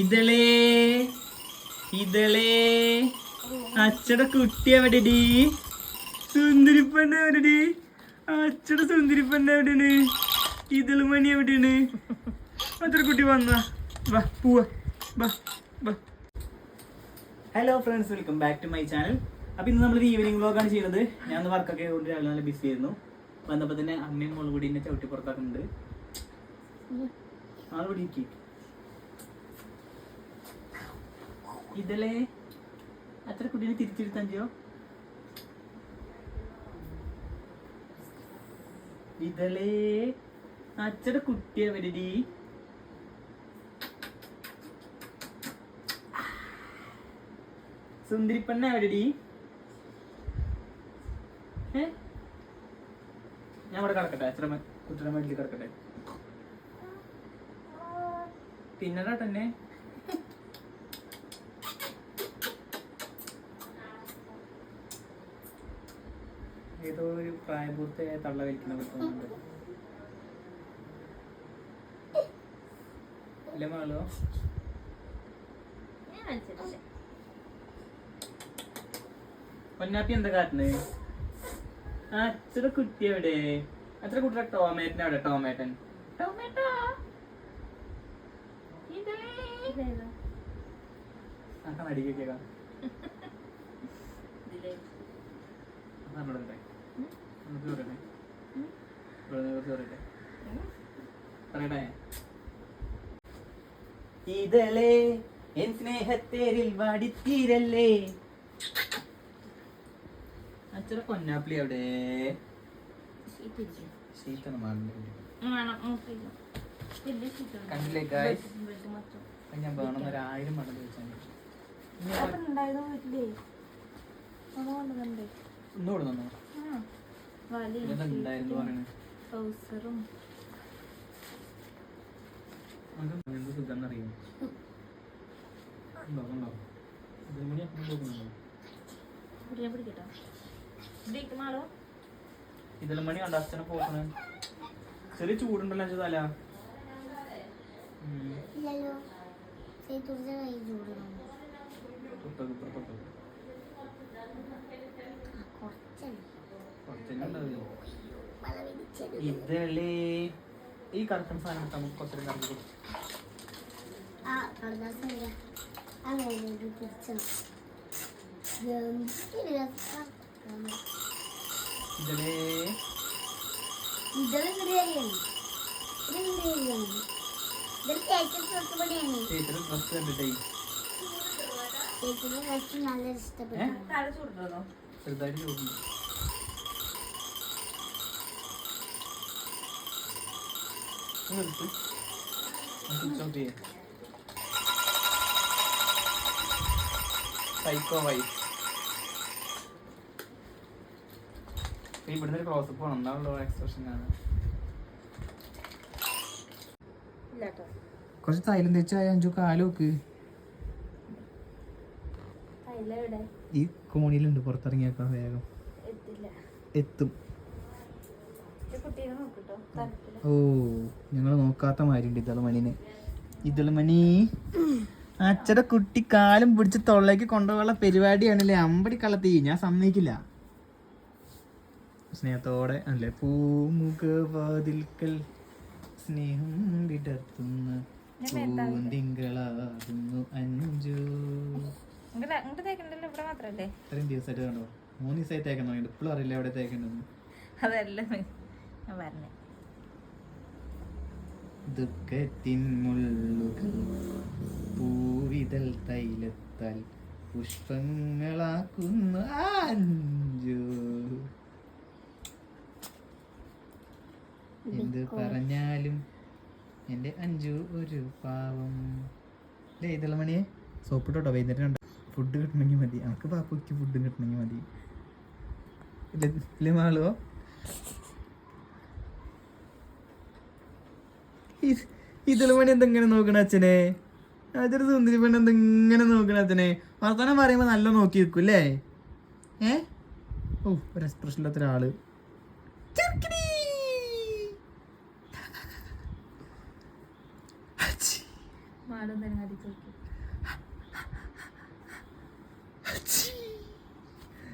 ഇതളേ ഇതളേ. അച്ഛടെ കുട്ടി എവിടെടി സുന്ദരിപ്പണ്ണ എവിടെടി? അച്ഛടെ സുന്ദരിപ്പണ്ണ എവിടെയാണ്? ഇതളുമണി എവിടെയാണ്? അത്ര കുട്ടി വന്ന വാ പോവാ. വാ വാ. Hello friends welcome back to my channel അപ്പൊ ഇന്ന് നമ്മളൊരു ഈവനിങ് വ്ളോഗാണ് ചെയ്യുന്നത്. ഞാൻ ഒന്ന് വർക്കൊക്കെ കൊണ്ട് രാവിലെ നല്ല ബിസി ആയിരുന്നു. വന്നപ്പോൾ തന്നെ അമ്മയും മോളും ചവിട്ടി പുറത്താക്കുന്നുണ്ട്. ഇരിക്ക്. ഇതിലെ അത്ര കുട്ടീനെ തിരിച്ചെടുത്താൽ ചെയ്യോ ഇതലേ അച്ഛടെ കുട്ടിയെ വരടി. സുന്ദരിപ്പണ്ണ എവിടെടി ഞാൻ ഇവിടെ കിടക്കട്ടെ അച്ഛന കുട്ടിയുടെ മടിയിൽ കിടക്കട്ടെ. പിന്നടാ തന്നെ ഏതോ ഒരു പ്രായപൂർത്തിയായ തള്ള കഴിക്കുന്ന തോന്നുന്നുണ്ട് അല്ലേ മാളോ? പൊന്നാപ്പി എന്താ കാട്ടുന്നത് ആ അച്ഛടെ കുട്ടി എവിടെ? അച്ഛടെ കുട്ടിയുടെ ടോമാറ്റൻ എവിടെ ടോമാറ്റൻ. ടൊമാറ്റോ? ആ നടിക്ക് ഇതളേ എൻ സ്നേഹത്തേരിൽ വടിത്തീരല്ലേ? അച്ഛടെ പൊന്നാപ്പിളി അവിടെ? കണ്ടില്ലേ ഗായ്സ് ഞാൻ വേണം ഒന്നുകൂടെ പറയണേ ട്രൗസറും. മണി കണ്ട? അച്ഛനെ പോക്കണേ. ചെറിയ ചൂടുണ്ടല്ലോ അച്ഛൻ തല. ഇല്ലല്ലോ. ഇതളേ. ഈ കറക്കം സാധനം നമുക്ക് കുറച്ചൊരു കൊടുക്കും. ഇതെല്ലാം ഇതെല്ലാം ചേച്ചിയുടെ ഡ്രസ് കണ്ടിട്ടേ. ചേച്ചിയുടെ ഡ്രസ് നല്ല ഇഷ്ടപ്പെട്ടു. ചെറുതായിട്ട് ചോദിക്കും സൈക്കോ ഇവിടുന്ന് ഒരു ക്ലോസപ്പ് വേണം എന്നാണല്ലോ എക്സ്പ്രഷൻ ആണ് കുറച്ച് തൈലം തേച്ചായ അഞ്ചു കാലോക്ക് ഈ കോണിയിലുണ്ട് പുറത്തിറങ്ങിയേക്കാം വേഗം. എത്തില്ല. എത്തും ഈ കുട്ടീനെ നോക്കിട്ടോ തരത്തില്ല ഓ ഞങ്ങൾ നോക്കാത്ത മാതിരിണ്ട് ഇതളമണിനെ ഇതളമണി അച്ഛടെ കുട്ടി കാലം പിടിച്ച് തൊള്ളേക്ക് കൊണ്ടുപോകാനുള്ള പരിപാടിയാണല്ലേ? അമ്പടി കള്ളത്തി. ഞാൻ സമ്മതിക്കില്ല. സ്നേഹത്തോടെ അല്ലേ? പൂമുഖവാതിൽക്കൽ സ്നേഹം വിടർത്തുന്ന പൂന്തിങ്കളാകുന്നു അഞ്ചു ഇത്രയും ദിവസമായിട്ട് കണ്ടോ മൂന്ന് ദിവസമായിട്ട് തേക്കാൻ തുടങ്ങിയിട്ട് ഇപ്പോഴും അറിയില്ല എവിടെ തേക്കണ്ടെന്ന്. അതല്ല ഞാൻ പറഞ്ഞേ ദുഃഖത്തിൻ മുള്ളുകൾ പൂവിതൽ തൈലത്താൽ പുഷ്പങ്ങളാക്കുന്ന. അഞ്ചു എന്ത് പറഞ്ഞാലും എന്റെ അഞ്ചു ഒരു പാവം. അല്ലേ ഇതുള്ള മണിയെ. സോപ്പിട്ടോട്ടോ വൈകുന്നേരം ഫുഡ് കിട്ടണമെങ്കിൽ മതി. നമുക്ക് പാപ്പയ്ക്ക് ഫുഡ് കിട്ടണമെങ്കിൽ മതി. ഇല്ലേ ഇല്ലേ ഇതിൽ മണി എന്തെങ്ങനെ നോക്കണ അച്ഛനെ? അതൊരു സുന്ദരി പെണ്ണ് എന്തെങ്ങനെ നോക്കണ അച്ഛനെ? വർത്തമാനം പറയുമ്പോ നല്ല നോക്കി വെക്കും അല്ലേ? ഏ? ഓ ഒരു എക്സ്പ്രഷൻ ഇല്ലാത്ത ഒരാൾ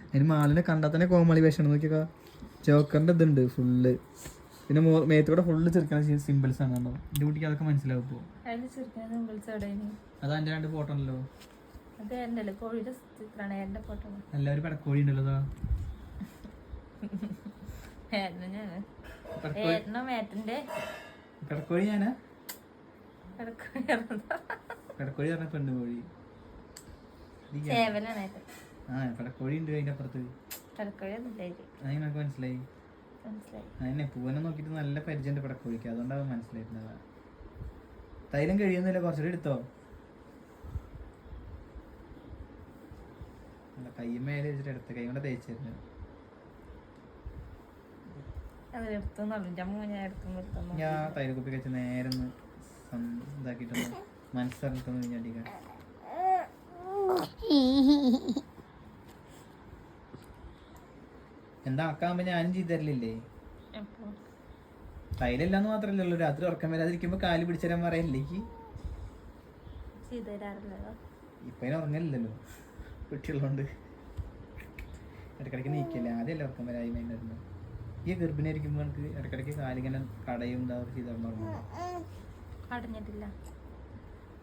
അതിന് മാളിനെ കണ്ടാൽ തന്നെ കോമളി വേഷം നോക്കിയൊക്കെ. ജോക്കറിന്റെ ഇതുണ്ട് ഫുള്ള് പിന്നെ മേത്തൂടെ ഫുള്ള് ചെറുക്കണ സിമ്പിൾസ് ആണ് കണ്ടോ എന്റെ കുട്ടിക്ക് അതൊക്കെ മനസ്സിലാവും ഇപ്പോൾ അതാ എന്റെ രണ്ട് ഫോട്ടോ ഉണ്ടല്ലോ. എല്ലാവരും പടക്കോഴി ഉണ്ടല്ലോ പടക്കോഴി ഞാനാ? പടക്കോഴി പറഞ്ഞ പെണ്ണു കോഴി ആ പടക്കോഴി ഉണ്ട് അതിന്റെ അപ്പുറത്ത്. മനസ്സിലായി. മനസ്സിലായി. അതിനെ പൂവനെ നോക്കിട്ട് നല്ല പരിചയമുണ്ട് പടക്കോഴിക്ക് അതുകൊണ്ടാണ് മനസ്സിലായിട്ടുണ്ടാവുക തൈലം കഴിയുന്നില്ല കുറച്ചുകൂടി എടുത്തോ? അല്ല വെച്ചിട്ട് എടുത്ത. കൈ കൊണ്ട് തേച്ചിരുന്നു ഞാൻ തൈല കുപ്പി വെച്ച് നേരെ ഇതാക്കിട്ടുണ്ട് മനസ്സറിഞ്ഞിട്ടൊന്നും ഞാൻ മനസ്സറിഞ്ഞിട്ടൊന്ന് കഴിഞ്ഞാൽ എന്താ ആക്കാകുമ്പോ ഞാനും ചെയ്തു തരലില്ലേ തൈലല്ലാന്ന് മാത്രല്ലല്ലോ രാത്രി ഉറക്കം വരാതിരിക്കുമ്പോ കാൽ പിടിച്ചരാൻ പറയല്ലേക്ക് തരാറില്ലല്ലോ ഇപ്പൊ ഉറങ്ങലില്ലല്ലോ കുട്ടികളുണ്ട് ഇടക്കിടക്ക് നീക്കല്ലേ ആദ്യമല്ലേ ഉറക്കം വരായി മൈൻഡായിരുന്നു ഈ ഗർഭിണിയായിരിക്കുമ്പോൾ എനിക്ക് ഇടക്കിടക്ക് കാലിങ്ങനെ കടയും ഇതാ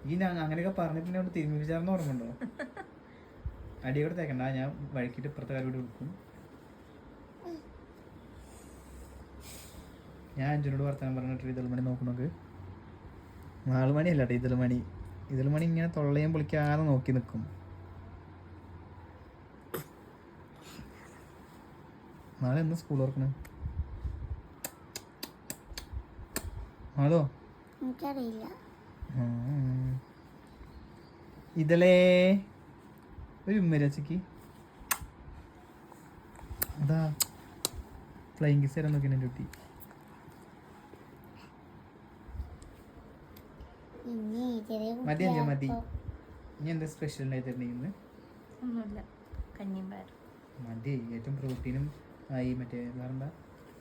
ഈ ഞാൻ അങ്ങനെയൊക്കെ പറഞ്ഞിട്ട് എന്നോട് തിരുമ്പി വിചാരണ ഓർമ്മയുണ്ടോ അടിയോടെ തേക്കണ്ട ഞാൻ വഴിക്കിട്ട് ഇപ്പുറത്തെ കാര്യം കൂടി കൊടുക്കും ഞാൻ അഞ്ചിനോട് വർത്തമാനം പറഞ്ഞിട്ട് ഇതൽമണി നോക്കണോക്ക് നാലുമണി അല്ല കേട്ടോ ഇതൽമണി ഇതൽമണി ഇങ്ങനെ തൊള്ളയും പൊളിക്കാതെ നോക്കി നിൽക്കും നാളെ എന്ന് സ്കൂൾ ഓർക്കണേ ആളോ എനിക്കറിയില്ല. ഇതളേ ഒരു ഉമ്മരച്ചക്ക് അതാ ഫ്ലൈങ് കിസ് തരാൻ നോക്കിയാണ് എന്റെ കുട്ടി ഇനി ചെറിയ മതി അഞ്ച മതി. ഇനി എന്താ സ്പെഷ്യൽ ഉണ്ടായി തരുന്നീന്ന് ഒന്നുമില്ല. കഞ്ഞിയും മതി. ഏറ്റവും പ്രോട്ടീനും ആയി മറ്റേ വേറെന്താ?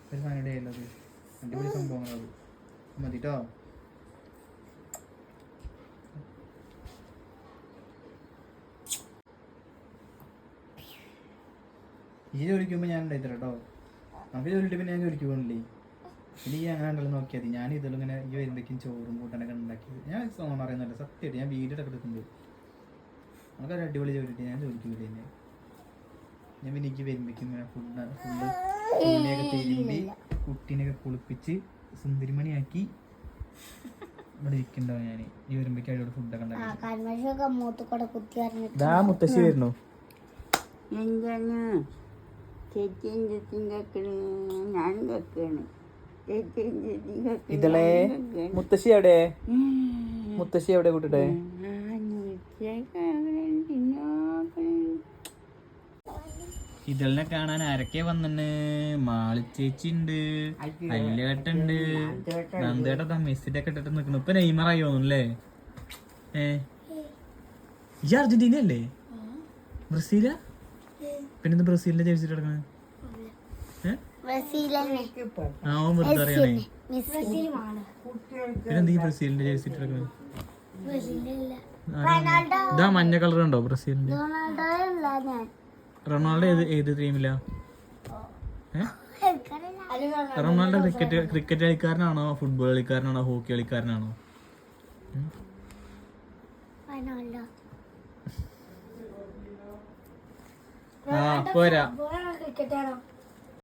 ഒരു സാധനം ഉള്ളത് അടിപൊളി സംഭവങ്ങളത് മതി കേട്ടോ ഈ ജോലിക്ക് ഞാൻ ഉണ്ടായി കേട്ടോ നമുക്ക് ജോലിയിട്ട് പിന്നെ ഞാൻ ജോലിക്ക് പോകണില്ലേ ഈ അങ്ങനെ ഉണ്ടല്ലോ നോക്കിയാൽ മതി. ഞാൻ ഇതിലും ഇങ്ങനെ ഈ വരുമ്പോഴേക്കും ചോറും കൂട്ടാനൊക്കെ ഉണ്ടാക്കിയത്. ഞാൻ സോണം അറിയുന്നുണ്ട് സത്യമായിട്ട് ഞാൻ വീഡിയോ ഒക്കെ നമുക്ക് നമുക്കൊരു അടിപൊളി ജോലിയിട്ട് ഞാൻ ജോലിക്ക് പോയില്ലേ തന്നെ ഞാൻ പിന്നെ എനിക്ക് വരുമ്പോഴേക്കും ഇങ്ങനെ ഫുഡ് ഫുള്ള് തുണിയൊക്കെ തിരുമ്പി കുട്ടീനെയൊക്കെ കുളിപ്പിച്ച് സുന്ദരിമണിയാക്കി ഇവിടെ ഇരിക്കണ്ടാവും ഞാൻ ഈ വരുമ്പോഴേക്കും അടിപൊളി ഫുഡൊക്കെ ആ ഉണ്ടാക്കി ദാ മുത്തശ്ശി വരുന്നു. എന്താണ്? ചേച്ചിയും ചേച്ചിയും കേക്കണ്. ഞാനും ഇതളേ മുത്തശ്ശി എവിടെ? മുത്തശ്ശി എവിടെ കൂട്ടിട്ടെ? ഇതളിനെ കാണാൻ ആരൊക്കെ വന്നിണ് മാളിച്ചേച്ചി ഉണ്ട് അല്ലേട്ടുണ്ട് നന്ദേട്ട മെസ്സിന്റെ ഒക്കെ ഇട്ടിട്ട് നിക്കണു. ഇപ്പൊ നെയ്മറായി തോന്നുന്നല്ലേ ഏ? ഈ അർജന്റീന അല്ലേ? ബ്രസീല? പിന്നെ ബ്രസീലിന്റെ ജയിച്ചിട്ട് കിടക്കണേ? ഏ? ആ ഓൻ വെറുതെ അറിയണേ മെസ്സി പിന്നെന്താ ഈ ബ്രസീലിന്റെ ജേഴ്സി കിടക്കണേ ബ്രസീലല്ല. ഇതാ മഞ്ഞ കളർ ഉണ്ടോ ബ്രസീലിന്റെ? റൊണാൾഡോ അല്ല ഞാൻ. റൊണാൾഡോ ഏത് ഏത് ടീമിലാ റൊണാൾഡോ ക്രിക്കറ്റ് ക്രിക്കറ്റ് കളിക്കാരനാണോ ഫുട്ബോൾ കളിക്കാരനാണോ ഹോക്കി കളിക്കാരനാണോ? റൊണാൾഡോ. ആ പോരാ.